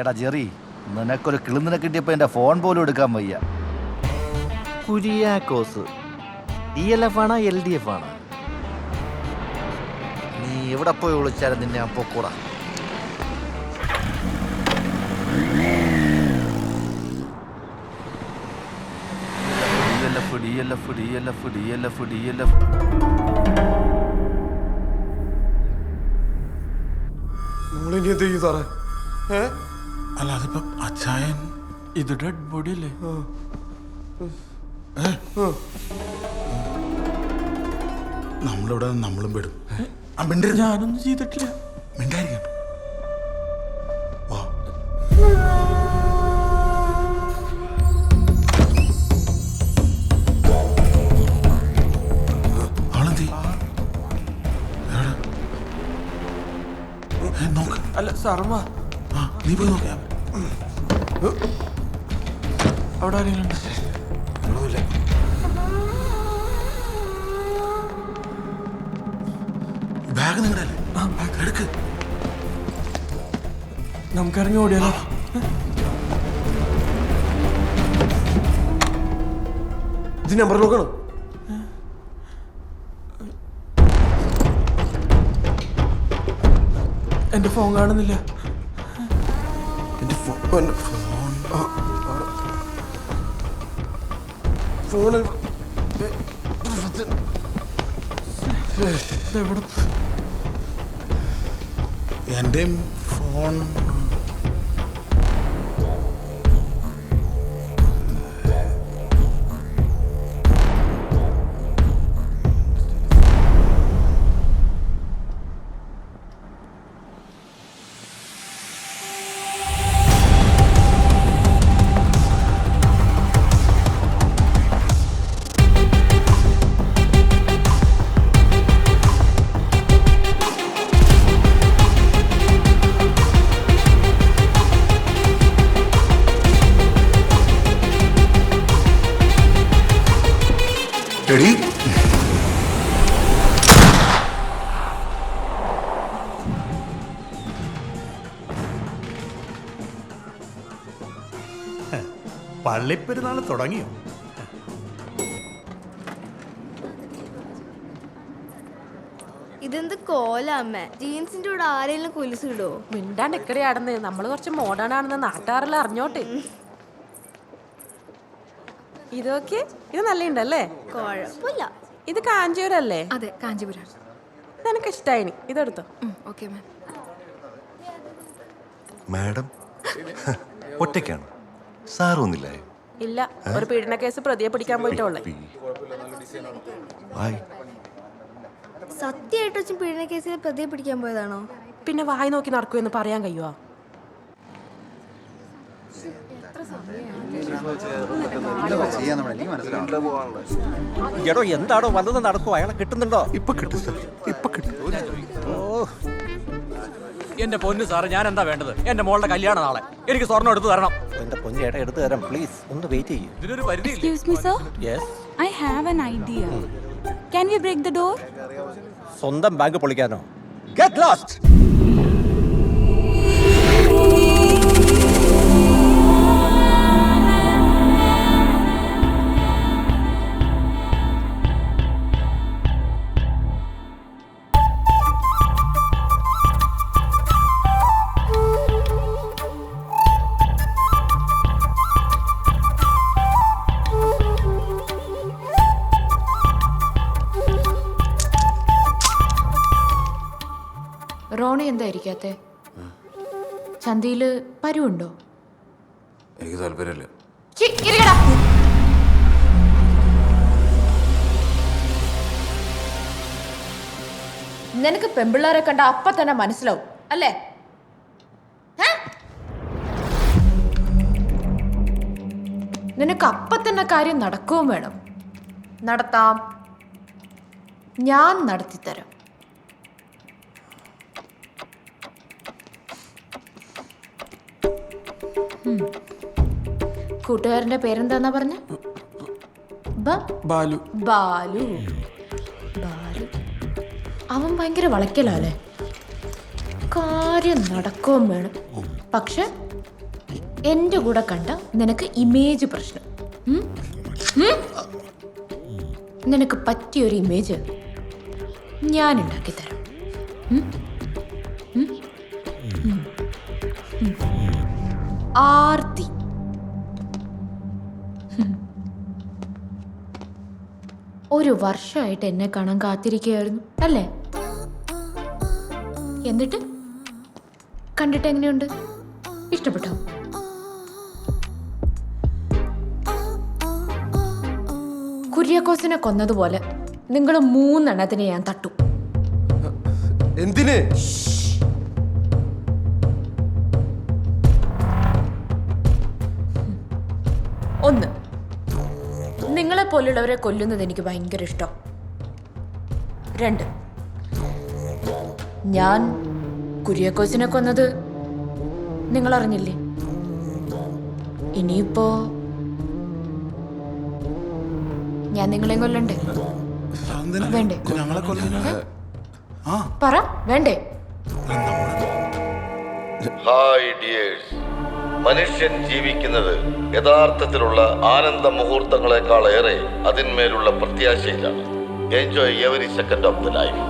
എടാ ജെറി നിനക്കൊരു കിളിന്നിനെ കിട്ടിയപ്പോ എന്റെ ഫോൺ പോലും എടുക്കാൻ വയ്യ. കുര്യാക്കോസ് ഡി എൽ എഫ് ആണോ എൽ ഡി എഫ് ആണോ? നീ എവിടെ പോയി വിളിച്ചാലും നിന്നെ ഞാൻ പൊക്കൂടാ. D L F D L F D L F D L F നമ്മളിനി എന്ത് ചെയ്യും സാറേ? ഏ? അല്ല അതിപ്പോ അച്ചായൻ ഇത് ഡെഡ് ബോഡി അല്ലേ നമ്മളിവിടെ നമ്മളും പെടും. ഞാനൊന്നും ചെയ്തിട്ടില്ല. ആ നീ പോയി നോക്കാം. അവിടെ ആരെങ്കിലും ബാഗ് നിങ്ങളുടെ. എടുക്ക്. നമുക്കിറങ്ങി ഓടിയാലോ? ഇത് നമ്പർ നോക്കണം എന്റെ ഫോൺ കാണുന്നില്ല എന്റെ ഫോൺ ഫോൺ. ഫോൺ എടി. പള്ളിപ്പെരുന്നാൾ തുടങ്ങിയോ? ഇതെന്ത് കോലമ്മ ജീൻസിന്റെ കൂടെ ആരെങ്കിലും കുലിസിടോ മിണ്ടാണ്ട് ഇടോ ആടുന്നത് നമ്മൾ കുറച്ച് മോഡേൺ ആണെന്ന് നാട്ടുകാരെല്ലാം അറിഞ്ഞോട്ടെ. ഇതൊക്കെ? ഇത് നല്ല ഉണ്ടല്ലേ കുഴപ്പമില്ല ഇത് അല്ലേ അതെ കാഞ്ചീപുരം നിനക്ക് ഇഷ്ടായിനി. ഇതെടുത്തോ. Okay ma'am. മാഡം ഒറ്റയ്ക്കാണ്? സാറൊന്നില്ലേ ഇല്ല ഒരു പീഡന കേസ് പ്രതിയെ പിടിക്കാൻ പോയിട്ടുള്ളേ സത്യമായിട്ട് വെച്ചും പീഡന കേസിൽ പ്രതിയെ പിടിക്കാൻ പോയതാണോ? പിന്നെ വായി നോക്കി നടക്കുമെന്ന് പറയാൻ കഴിയുമോ എടോ എന്താണോ വന്നത് നടക്കുവോ? അയാളെ കിട്ടുന്നുണ്ടോ? ഇപ്പൊ കിട്ടും സാർ. ഇപ്പൊ കിട്ടും. എന്റെ പൊന്നു സാറ് ഞാൻ എന്താ വേണ്ടത്? എന്റെ മോളുടെ കല്യാണം നാളെ. എനിക്ക് സ്വർണം എടുത്തു തരണം. എന്റെ പൊന്നു ചേട്ടാ എടുത്തു തരാം. പ്ലീസ് ഒന്ന് വെയിറ്റ് ചെയ്യൂ. ഇതിനൊരു പരിധി Excuse me, sir. Yes I have an idea. Can we break the door? സ്വന്തം ബാങ്ക് പൊളിക്കാനോ? ഗെറ്റ് ലോസ്റ്റ് റോണി എന്തായിരിക്കാത്ത ചന്തയിൽ പരുവുണ്ടോ? എനിക്ക് താല്പര്യമില്ല. നിനക്ക് പെമ്പിള്ളാരെ കണ്ട അപ്പ തന്നെ മനസ്സിലാവും അല്ലേ? നിനക്ക് അപ്പ തന്നെ കാര്യം നടക്കുകയും വേണം. നടത്താം. ഞാൻ നടത്തിത്തരാം. കൂട്ടുകാരന്റെ പേരെന്താന്നാ പറഞ്ഞ? ബാലു. ബാലു. ബാലു. അവൻ ഭയങ്കര വളയ്ക്കലല്ലേ? കാര്യം നടക്കുകയും വേണം. പക്ഷെ എന്റെ കൂടെ കണ്ട നിനക്ക് ഇമേജ് പ്രശ്നം? നിനക്ക് പറ്റിയൊരു ഇമേജ് ഞാൻ ഉണ്ടാക്കി തരാം. ആർത്തി. ഒരു വർഷമായിട്ട് എന്നെ കാണാൻ കാത്തിരിക്കുകയായിരുന്നു അല്ലേ? എന്നിട്ട്? കണ്ടിട്ട് എങ്ങനെയുണ്ട്? ഇഷ്ടപ്പെട്ടോ? കുര്യാക്കോസിനെ കൊന്നതുപോലെ നിങ്ങൾ മൂന്നെണ്ണത്തിനെ ഞാൻ തട്ടു. എന്തിന്? ഒന്ന് നിങ്ങളെ പോലുള്ളവരെ കൊല്ലുന്നത് എനിക്ക് ഭയങ്കര ഇഷ്ടം. രണ്ട്. ഞാൻ കുര്യാക്കോസിനെ കൊന്നത് നിങ്ങൾ അറിഞ്ഞില്ലേ ഇനിയിപ്പോ ഞാൻ നിങ്ങളെ കൊല്ലണ്ടേ? അതെന്തിനാ? വേണ്ടേ? ഞങ്ങളെ കൊല്ലുന്നത്? ആ. പറ വേണ്ടേ? ഹായ് ഡിയേഴ്സ് മനുഷ്യൻ ജീവിക്കുന്നത് യഥാർത്ഥത്തിലുള്ള ആനന്ദ മുഹൂർത്തങ്ങളെക്കാളേറെ അതിന്മേലുള്ള പ്രത്യാശയിലാണ് enjoy every second of the life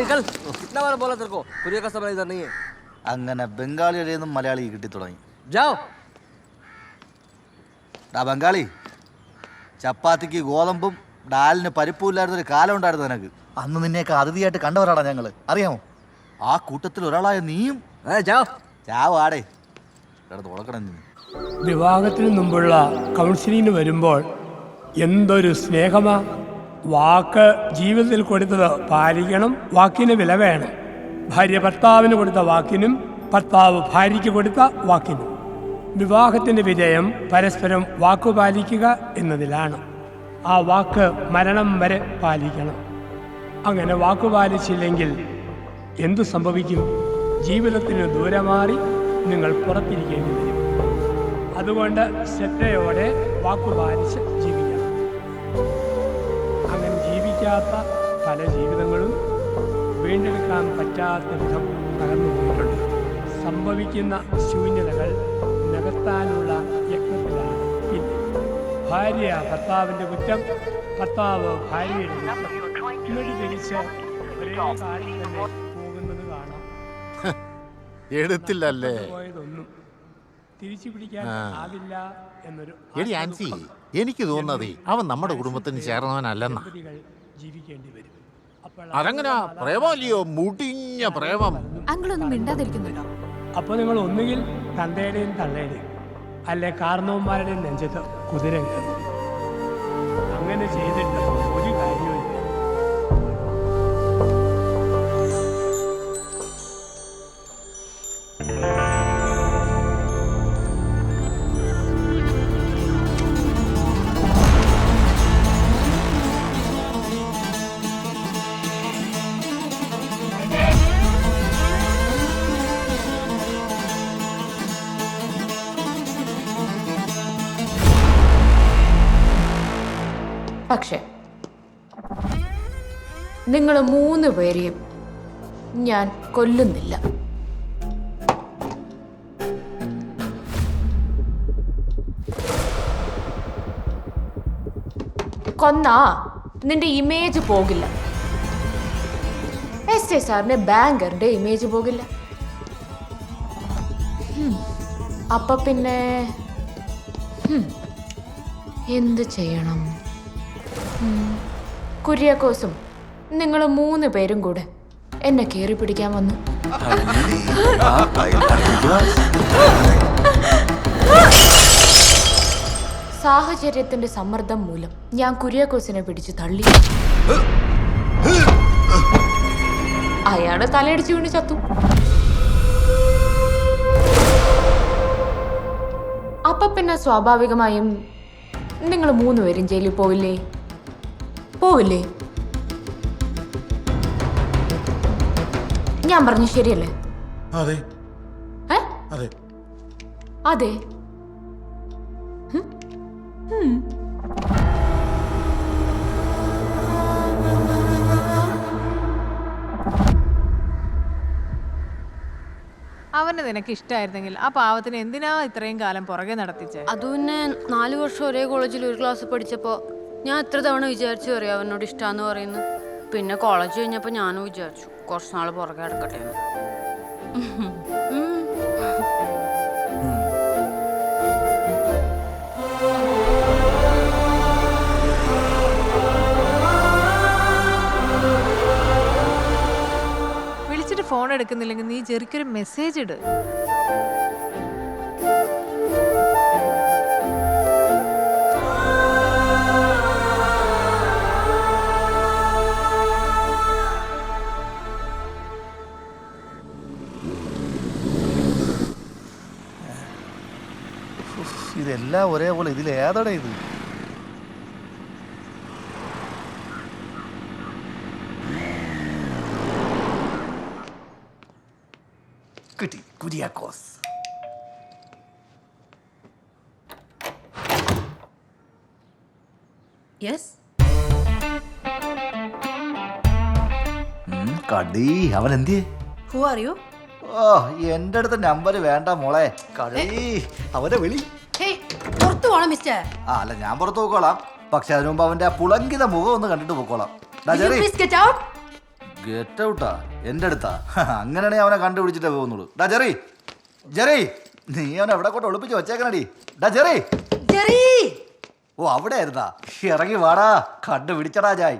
निकल कितना बार बोला तेरे को कुरियर का सवाल इधर नहीं है അങ്ങനെ ബംഗാളിയുടെ നിന്നും മലയാളി കിട്ടി തുടങ്ങി जाओ ഡാ ബംഗാളി ചപ്പാത്തിക്ക് ഗോതമ്പും ഡാലിന് പരിപ്പും ഇല്ലായിരുന്നൊരു കാലം ഉണ്ടായിരുന്നു നിനക്ക് അന്ന് നിന്നെയൊക്കെ അതിഥിയായിട്ട് കണ്ടവരാടാ ഞങ്ങൾ. അറിയാമോ? ആ കൂട്ടത്തിൽ ഒരാളായ നീയും വിവാഹത്തിന് മുമ്പുള്ള കൗൺസിലിങ്ങിന് വരുമ്പോൾ എന്തൊരു സ്നേഹമാ. വാക്ക് ജീവിതത്തിൽ കൊടുത്തത് പാലിക്കണം വാക്കിന് വില വേണം. ഭാര്യ ഭർത്താവിന് കൊടുത്ത വാക്കിനും ഭർത്താവ് ഭാര്യയ്ക്ക് കൊടുത്ത വാക്കിനും. വിവാഹത്തിന്റെ വിജയം പരസ്പരം വാക്കു പാലിക്കുക എന്നതിലാണ്. ആ വാക്ക് മരണം വരെ പാലിക്കണം. അങ്ങനെ വാക്കുപാലിച്ചില്ലെങ്കിൽ എന്തു സംഭവിക്കും? ജീവിതത്തിന് ദൂരെ മാറി നിങ്ങൾ പുറത്തിരിക്കേണ്ടി വരും. അതുകൊണ്ട് ശ്രദ്ധയോടെ വാക്കുപാലിച്ച് ജീവിക്കണം അങ്ങനെ ജീവിക്കാത്ത പല ജീവിതങ്ങളും വീണ്ടെടുക്കാൻ പറ്റാത്ത വിധം തകർന്നു പോയിട്ടുണ്ട്. സംഭവിക്കുന്ന ശൂന്യതകൾ നികത്താനുള്ള യത്നത്തിലാണ് പിന്നെ ഭാര്യ ഭർത്താവിന്റെ കുറ്റം ഭർത്താവ് ഭാര്യയുടെ കുറ്റം. തിരിച്ച് ഒരേ കാര്യം തന്നെ പോകുന്നത് കാണാം. എടുത്തില്ലല്ലേ? പോയതൊന്നും തിരിച്ചു പിടിക്കാൻ ആവില്ല എന്നൊരു എടി ആൻസി എനിക്ക് തോന്നുന്നത് അവൻ നമ്മുടെ കുടുംബത്തിന് ചേർന്നവനല്ലെന്നാ. ദമ്പതികൾ ജീവിക്കേണ്ടി വരും. അപ്പോൾ അതെങ്ങനാ? പ്രേമല്ലയോ മുടിഞ്ഞ പ്രേമം. അങ്കിളൊന്നും മിണ്ടാതിരിക്കുന്നുണ്ടോ? അപ്പോൾ നിങ്ങൾ ഒന്നുകിൽ തന്തയുടെയും തള്ളയുടെയും അല്ലെ കാരണവന്മാരുടെയും നെഞ്ചത്ത് കുതിര കയറും. അങ്ങനെ ചെയ്തിട്ട് പക്ഷെ നിങ്ങൾ മൂന്ന് പേരെയും ഞാൻ കൊല്ലുന്നില്ല കൊന്നാ നിന്റെ ഇമേജ് പോകില്ല എസ് എ സാറിന്റെ ബാങ്കറിന്റെ ഇമേജ് പോകില്ല. അപ്പൊ പിന്നെ എന്ത് ചെയ്യണം. കുര്യാക്കോസും നിങ്ങൾ മൂന്ന് പേരും കൂടെ എന്നെ കയറി പിടിക്കാൻ വന്നു. സാഹചര്യത്തിന്റെ സമ്മർദ്ദം മൂലം ഞാൻ കുര്യാക്കോസിനെ പിടിച്ചു തള്ളി. അയാൾ തലയടിച്ചു വീണ് ചത്തു. അപ്പൊ പിന്നെ സ്വാഭാവികമായും നിങ്ങൾ മൂന്നുപേരും ജയിലിൽ പോവില്ലേ? പോവില്ലേ? ഞാൻ പറഞ്ഞു ശരിയല്ലേ? അതെ. അതെ. അതെ. അവന് നിനക്ക് ഇഷ്ടമായിരുന്നെങ്കിൽ ആ പാവത്തിന് എന്തിനാ ഇത്രയും കാലം പുറകെ നടത്തിച്ചേ? അതു പിന്നെ നാലു വർഷം ഒരേ കോളേജിൽ ഒരു ക്ലാസ് പഠിച്ചപ്പോ ഞാൻ എത്ര തവണ വിചാരിച്ചു അറിയാം അവനോട് ഇഷ്ടമാന്ന് പറയുന്നു പിന്നെ കോളേജ് കഴിഞ്ഞപ്പോൾ ഞാനും വിചാരിച്ചു കുറച്ച് നാൾ പുറകെ കിടക്കട്ടെ വിളിച്ചിട്ട് ഫോൺ എടുക്കുന്നില്ലെങ്കിൽ നീ ജെറിക്കൊരു മെസ്സേജ് ഇട്. ഇതെല്ലാം ഒരേപോലെ ഇതിൽ ഏതടേ ഇത്? കിട്ടി കുര്യാക്കോസ്. യെസ് ഉം, കടി. അവൻ എന്തിയേ? ഹു ആർ യു ഓ എന്റെ അടുത്ത് നമ്പർ വേണ്ട മോളെ. കടി. അവനെ വിളി. പുറത്തു പോണം മിസ്റ്റർ ആ അല്ല ഞാൻ പുറത്തു പോക്കോളാം പക്ഷെ അതിനു മുമ്പ് അവന്റെ ആ പുളങ്കിത മുഖം ഒന്ന് കണ്ടിട്ട് പോക്കോളാം പ്ലീസ് ഗെറ്റ് ഔട്ട് ഗെറ്റ് ഔട്ടാ എന്റെ അടുത്താ? അങ്ങനെയാണെങ്കിൽ അവനെ കണ്ടുപിടിച്ചിട്ടേ പോകുന്നുള്ളൂ. ഡാ ജെറി. ജെറി നീ അവനെ എവിടെ കൊണ്ട് ഒളിപ്പിച്ച് വെച്ചേക്കണടി? ഡാ ജെറി. ജെറി. ഓ അവിടെ ആയിരുന്നാ ഇറങ്ങി വാടാ. കണ്ടുപിടിച്ചടാ ജായ്.